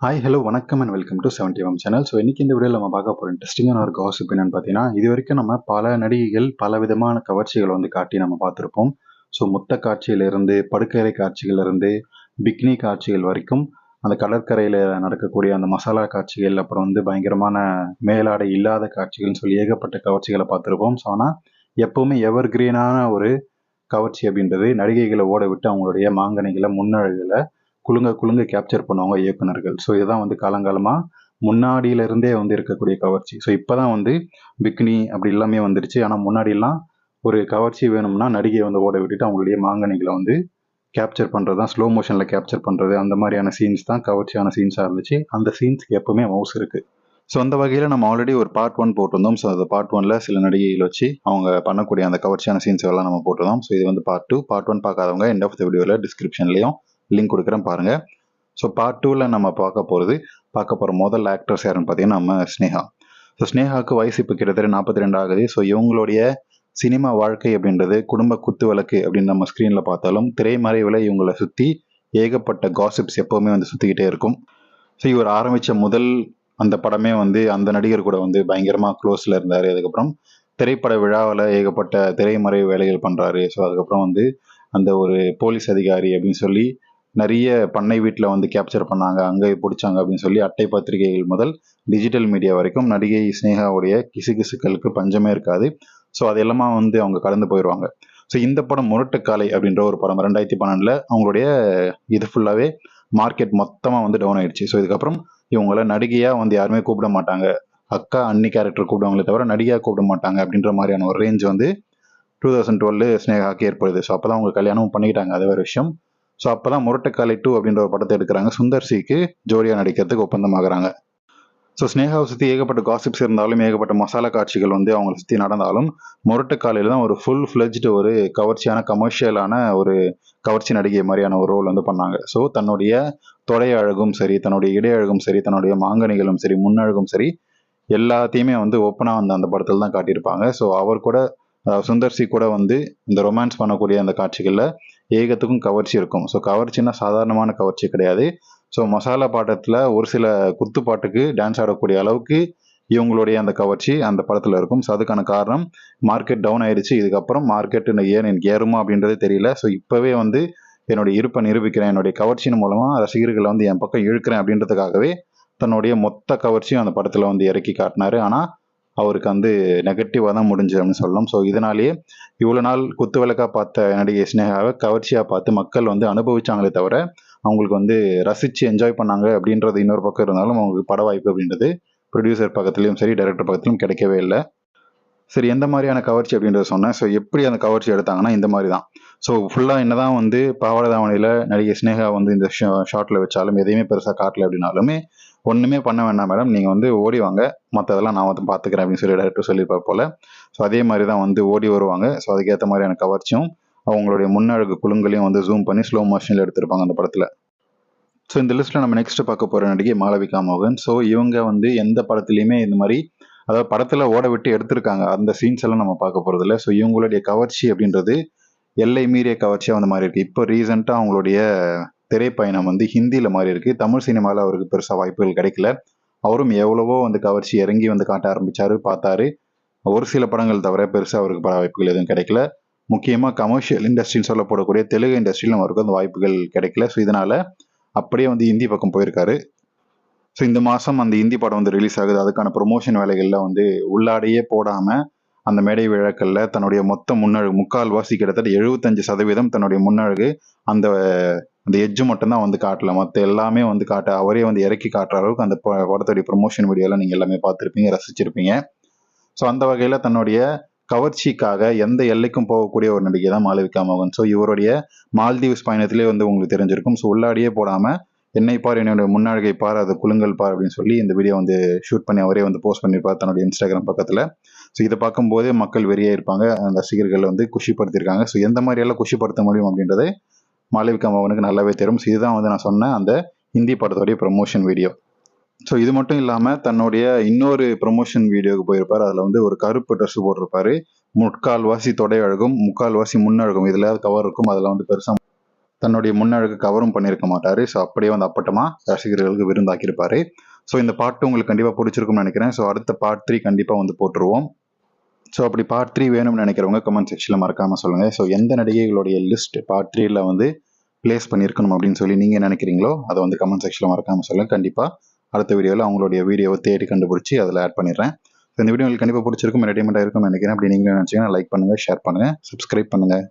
Hi hello வணக்கம் and welcome to seventy M channel so இன்னைக்கு இந்த வீடியோவில் நம்ம பார்க்க போகிற இன்ட்ரெஸ்டிங்கான ஒரு காசிப் என்னன்னு பார்த்தீங்கன்னா இது வரைக்கும் நம்ம பல நடிகைகள் பல விதமான கவர்ச்சிகளை வந்து காட்டி நம்ம பார்த்துருப்போம். ஸோ முத்த காட்சியிலிருந்து படுக்கரை காட்சிகளிலிருந்து பிக்னி காட்சிகள் வரைக்கும் அந்த கடற்கரையில் நடக்கக்கூடிய அந்த மசாலா காட்சிகள் அப்புறம் வந்து பயங்கரமான மேலாடை இல்லாத காட்சிகள்னு சொல்லி ஏகப்பட்ட கவர்ச்சிகளை பார்த்துருப்போம். ஸோ ஆனால் எப்போவுமே எவர் கிரீனான ஒரு கவர்ச்சி அப்படின்றது நடிகைகளை ஓட விட்டு அவங்களுடைய மாங்கனிகளை முன்னழகில் குலுங்க குலுங்க கேப்சர் பண்ணுவாங்க இயக்குனர்கள் ஸோ இதுதான் வந்து காலங்காலமாக முன்னாடியிலிருந்தே வந்து இருக்கக்கூடிய கவர்ச்சி. ஸோ இப்போ தான் வந்து பிக்னி அப்படி எல்லாமே வந்துருச்சு. ஆனால் முன்னாடிலாம் ஒரு கவர்ச்சி வேணும்னா நடிகையை வந்து ஓட விட்டுட்டு அவங்களுடைய மாங்கனிகளை வந்து கேப்சர் பண்ணுறது தான் ஸ்லோ மோஷனில் கேப்சர் பண்ணுறது அந்த மாதிரியான சீன்ஸ் தான் கவர்ச்சியான சீன்ஸாக இருந்துச்சு. அந்த சீன்ஸ்க்கு எப்பவுமே மவுஸ் இருக்குது ஸோ அந்த வகையில் நம்ம ஆல்ரெடி ஒரு பார்ட் ஒன் போட்டிருந்தோம். ஸோ அந்த பார்ட் ஒனில் சில நடிகைகள் வச்சு அவங்க பண்ணக்கூடிய அந்த கவர்ச்சியான சீன்ஸ் எல்லாம் நம்ம போட்டிருந்தோம். ஸோ இது வந்து பார்ட் டூ பார்ட் ஒன் பார்க்காதவங்க எண்ட் ஆஃப் த வீடியோவில் டிஸ்கிரிப்ஷன்லையும் லிங்க் கொடுக்குறேன் பாருங்கள் ஸோ பார்ட் டூவில் நம்ம பார்க்க போகிறது பார்க்க போகிற முதல் ஆக்டர்ஸ் யாருன்னு பார்த்தீங்கன்னா நம்ம ஸ்னேகா. ஸோ ஸ்னேகாவுக்கு வயசு இப்போ கிட்டத்தட்ட நாற்பத்தி ரெண்டு ஆகுது. ஸோ இவங்களுடைய சினிமா வாழ்க்கை அப்படின்றது குடும்ப குத்து விளக்கு அப்படின்னு நம்ம ஸ்க்ரீனில் பார்த்தாலும் திரைமறைவில் இவங்களை சுற்றி ஏகப்பட்ட காசிப்ஸ் எப்போவுமே வந்து சுற்றிக்கிட்டே இருக்கும். ஸோ இவர் ஆரம்பித்த முதல் அந்த படமே வந்து அந்த நடிகர் கூட வந்து பயங்கரமாக க்ளோஸில் இருந்தார். அதுக்கப்புறம் திரைப்பட விழாவில் ஏகப்பட்ட திரைமறை வேலைகள் பண்ணுறாரு ஸோ அதுக்கப்புறம் வந்து அந்த ஒரு போலீஸ் அதிகாரி அப்படின்னு சொல்லி நிறைய பண்ணை வீட்டில் வந்து கேப்சர் பண்ணாங்க அங்கே பிடிச்சாங்க அப்படின்னு சொல்லி அட்டை பத்திரிகைகள் முதல் டிஜிட்டல் மீடியா வரைக்கும் நடிகை ஸ்னேகாவுடைய கிசுகிசுக்களுக்கு பஞ்சமே இருக்காது. ஸோ அது எல்லாமே வந்து அவங்க கடந்து போயிடுவாங்க ஸோ இந்த படம் முரட்டுக்காலை அப்படின்ற ஒரு படம். ரெண்டாயிரத்தி பன்னெண்டில் அவங்களுடைய இது ஃபுல்லாகவே மார்க்கெட் மொத்தமாக வந்து டவுன் ஆயிடுச்சு. ஸோ இதுக்கப்புறம் இவங்கள நடிகையாக வந்து யாருமே கூப்பிட மாட்டாங்க. அக்கா அன்னி கேரக்டர் கூப்பிடுவாங்களே தவிர நடிகையாக கூப்பிட மாட்டாங்க அப்படின்ற மாதிரியான ஒரு ரேஞ்ச் வந்து டூ தௌசண்ட் டுவெல் ஸ்னேகாக்கு ஏற்படுது. ஸோ அப்போ தான் அவங்க கல்யாணமும் பண்ணிக்கிட்டாங்க. அது வேறு விஷயம். ஸோ அப்போ தான் முரட்டுக்காலை டூ அப்படின்ற ஒரு படத்தை எடுக்கிறாங்க. சுந்தர் சிக்கு ஜோடியாக நடிக்கிறதுக்கு ஒப்பந்தமாகறாங்க. ஸோ ஸ்னேகாவை சுற்றி ஏகப்பட்ட காசிப்ஸ் இருந்தாலும் ஏகப்பட்ட மசாலா காட்சிகள் வந்து அவங்கள சுற்றி நடந்தாலும் முரட்டுக்காலையில் தான் ஒரு ஃபுல் ஃப்ளெஜ்டு ஒரு கவர்ச்சியான கமர்ஷியலான ஒரு கவர்ச்சி நடிகை மாதிரியான ஒரு ரோல் வந்து பண்ணாங்க. ஸோ தன்னுடைய தொடை அழகும் சரி தன்னுடைய இடை அழகும் சரி தன்னுடைய மாங்கனிகளும் சரி முன்னழகும் சரி எல்லாத்தையுமே வந்து ஓப்பனாக வந்து அந்த படத்தில் தான் காட்டியிருப்பாங்க. ஸோ அவர் கூட சுந்தர்சி கூட வந்து இந்த ரொமான்ஸ் பண்ணக்கூடிய அந்த காட்சிகளில் ஏகத்துக்கும் கவர்ச்சி இருக்கும். ஸோ கவர்ச்சின்னா சாதாரணமான கவர்ச்சி கிடையாது. ஸோ மசாலா பாட்டத்தில் ஒரு சில குத்து பாட்டுக்கு டான்ஸ் ஆடக்கூடிய அளவுக்கு இவங்களுடைய அந்த கவர்ச்சி அந்த படத்தில் இருக்கும். ஸோ அதுக்கான காரணம் மார்க்கெட் டவுன் ஆயிடுச்சு இதுக்கப்புறம் மார்க்கெட் ஏன் எனக்கு ஏறுமா அப்படின்றது தெரியல. ஸோ இப்போவே வந்து என்னுடைய இருப்பை நிரூபிக்கிறேன். என்னுடைய கவர்ச்சியின் மூலமாக ரசிகர்களை வந்து என் பக்கம் இழுக்கிறேன் அப்படின்றதுக்காகவே தன்னுடைய மொத்த கவர்ச்சியும் அந்த படத்தில் வந்து இறக்கி காட்டினாரு. ஆனால் அவருக்கு வந்து நெகட்டிவாக தான் முடிஞ்சு அப்படின்னு சொல்லலாம் ஸோ இதனாலேயே இவ்வளோ நாள் குத்து விளக்காக பார்த்த நடிகை ஸ்னேகாவை கவர்ச்சியாக பார்த்து மக்கள் வந்து அனுபவிச்சாங்களே தவிர அவங்களுக்கு வந்து ரசித்து என்ஜாய் பண்ணாங்க அப்படின்றது இன்னொரு பக்கம் இருந்தாலும் அவங்களுக்கு பட வாய்ப்பு அப்படின்றது ப்ரொடியூசர் பக்கத்துலேயும் சரி டைரக்டர் பக்கத்துலையும் கிடைக்கவே இல்லை. சரி எந்த மாதிரியான கவர்ச்சி அப்படின்றத சொன்னேன். ஸோ எப்படி அந்த கவர்ச்சி எடுத்தாங்கன்னா இந்த மாதிரி தான். ஸோ ஃபுல்லாக என்ன தான் வந்து பாவாடை தாவணியில் நடிகை ஸ்னேகா வந்து இந்த ஷார்ட்டில் வச்சாலும் எதையுமே பெருசாக காட்டல அப்படின்னாலுமே ஒன்றுமே பண்ண வேண்டாம் மேடம் நீங்கள் வந்து ஓடி வாங்க. மற்றதெல்லாம் நான் வந்து பார்த்துக்கிறேன் அப்படின்னு சொல்லி டேரக்டர் சொல்லியிருப்பார் போல். ஸோ அதே மாதிரி தான் வந்து ஓடி வருவாங்க. ஸோ அதுக்கேற்ற மாதிரியான கவர்ச்சியும் அவங்களுடைய முன்னழகு குழுங்களையும் வந்து ஜூம் பண்ணி ஸ்லோ மோஷனில் எடுத்திருப்பாங்க அந்த படத்தில். ஸோ இந்த லிஸ்ட்டில் நம்ம நெக்ஸ்ட் பார்க்க போகிற நடிகை மாளவிகா மோகன். ஸோ இவங்க வந்து எந்த படத்துலையுமே இந்த மாதிரி அதாவது படத்தில் ஓட விட்டு எடுத்திருக்காங்க. அந்த சீன்ஸ் எல்லாம் நம்ம பார்க்க போகிறதில்ல ஸோ இவங்களுடைய கவர்ச்சி அப்படின்றது எல்லை மீறிய கவர்ச்சியாக அந்த மாதிரி இருக்குது இப்போ ரீசெண்டாக அவங்களுடைய திரைப்பயணம் வந்து ஹிந்தியில் மாறி இருக்கு. தமிழ் சினிமாவில் அவருக்கு பெருசாக வாய்ப்புகள் கிடைக்கல. அவரும் எவ்வளவோ வந்து கவர்ச்சி இறங்கி வந்து காட்ட ஆரம்பித்தார் பார்த்தாரு. ஒரு சில படங்கள் தவிர பெருசாக அவருக்கு பல வாய்ப்புகள் எதுவும் கிடைக்கல. முக்கியமாக கமர்ஷியல் இண்டஸ்ட்ரின்னு சொல்லப்படக்கூடிய தெலுங்கு இண்டஸ்ட்ரியிலும் அவருக்கு வந்து வாய்ப்புகள் கிடைக்கல. ஸோ இதனால் அப்படியே வந்து ஹிந்தி பக்கம் போயிருக்காரு. ஸோ இந்த மாதம் அந்த ஹிந்தி படம் வந்து ரிலீஸ் ஆகுது. அதுக்கான ப்ரொமோஷன் வேலைகளில் வந்து உள்ளாடையே போடாமல் அந்த மேடை விழாக்களில் தன்னுடைய மொத்த முன்னழகு முக்கால் வாசி கிட்டத்தட்ட எழுபத்தஞ்சு சதவீதம் தன்னுடைய முன்னழகு அந்த அந்த எஜ்ஜு மட்டும்தான் வந்து காட்டல. மற்ற எல்லாமே வந்து காட்ட அவரே வந்து இறக்கி காட்டுற அளவுக்கு அந்த படத்துடைய ப்ரொமோஷன் வீடியோலாம் நீங்கள் எல்லாமே பார்த்துருப்பீங்க ரசிச்சிருப்பீங்க. ஸோ அந்த வகையில் தன்னுடைய கவர்ச்சிக்காக எந்த எல்லைக்கும் போகக்கூடிய ஒரு நடிகை தான் மாளவிகா மோகன். ஸோ இவருடைய மால்தீவ்ஸ் பயணத்திலே வந்து உங்களுக்கு தெரிஞ்சிருக்கும். ஸோ உள்ளாடியே போடாமல் என்னை பார் என்னுடைய முன்னாடிகை பார் அது குலுங்கல் பார் அப்படின்னு சொல்லி இந்த வீடியோ வந்து ஷூட் பண்ணி அவரே வந்து போஸ்ட் பண்ணியிருப்பார் தன்னுடைய இன்ஸ்டாகிராம் பக்கத்தில். ஸோ இதை பார்க்கும்போதே மக்கள் வெறியாக இருப்பாங்க. ரசிகர்கள் வந்து குஷிப்படுத்தியிருக்காங்க. ஸோ எந்த மாதிரியெல்லாம் குஷிப்படுத்த முடியும் அப்படின்றது மாளவிகா மோகனுக்கு நல்லாவே தெரியும். ஸோ இதுதான் வந்து நான் சொன்னேன் அந்த ஹிந்தி படத்தோடைய ப்ரொமோஷன் வீடியோ ஸோ இது மட்டும் இல்லாமல் தன்னுடைய இன்னொரு ப்ரொமோஷன் வீடியோக்கு போயிருப்பார். அதில் வந்து ஒரு கருப்பு ட்ரெஸ் போட்டிருப்பாரு. முக்கால் வாசி தொடை அழகும் முக்கால் வாசி முன்னழகும் இதில் கவர் இருக்கும். அதில் வந்து பெருசாக தன்னுடைய முன்னழகு கவரும் பண்ணியிருக்க மாட்டார். ஸோ அப்படியே வந்து அப்பட்டமாக ரசிகர்களுக்கு விருந்தாக்கியிருப்பார். ஸோ இந்த பாட்டு உங்களுக்கு கண்டிப்பாக பிடிச்சிருக்கும்னு நினைக்கிறேன். ஸோ அடுத்த பார்ட் த்ரீ கண்டிப்பாக வந்து போட்டுருவோம். ஸோ அப்படி பார்ட் த்ரீ வேணும்னு நினைக்கிறவங்க கமெண்ட் செக்ஷனில் மறக்காமல் சொல்லுங்கள் ஸோ எந்த நடிகைகளுடைய லிஸ்ட் பார்ட் த்ரீல வந்து ப்ளேஸ் பண்ணியிருக்கணும் அப்படின்னு சொல்லி நீங்கள் நினைக்கிறீங்களோ அதை வந்து கமெண்ட் செக்ஷனில் மறக்காமல் சொல்லுங்கள் கண்டிப்பாக அடுத்த வீடியோவில் அவங்களுடைய வீடியோவை தேடி கண்டுபிடிச்சி அதில் ஆட் பண்ணிடுறேன். இந்த வீடியோ உங்களுக்கு கண்டிப்பாக பிடிச்சிருக்கும் என்டர்டைன்மெண்ட்டாக இருக்கும் நினைக்கிறேன். அப்படி நீங்களும் நினச்சிங்கன்னா லைக் பண்ணுங்கள் ஷேர் பண்ணுங்கள் சப்ஸ்கிரைப் பண்ணுங்கள்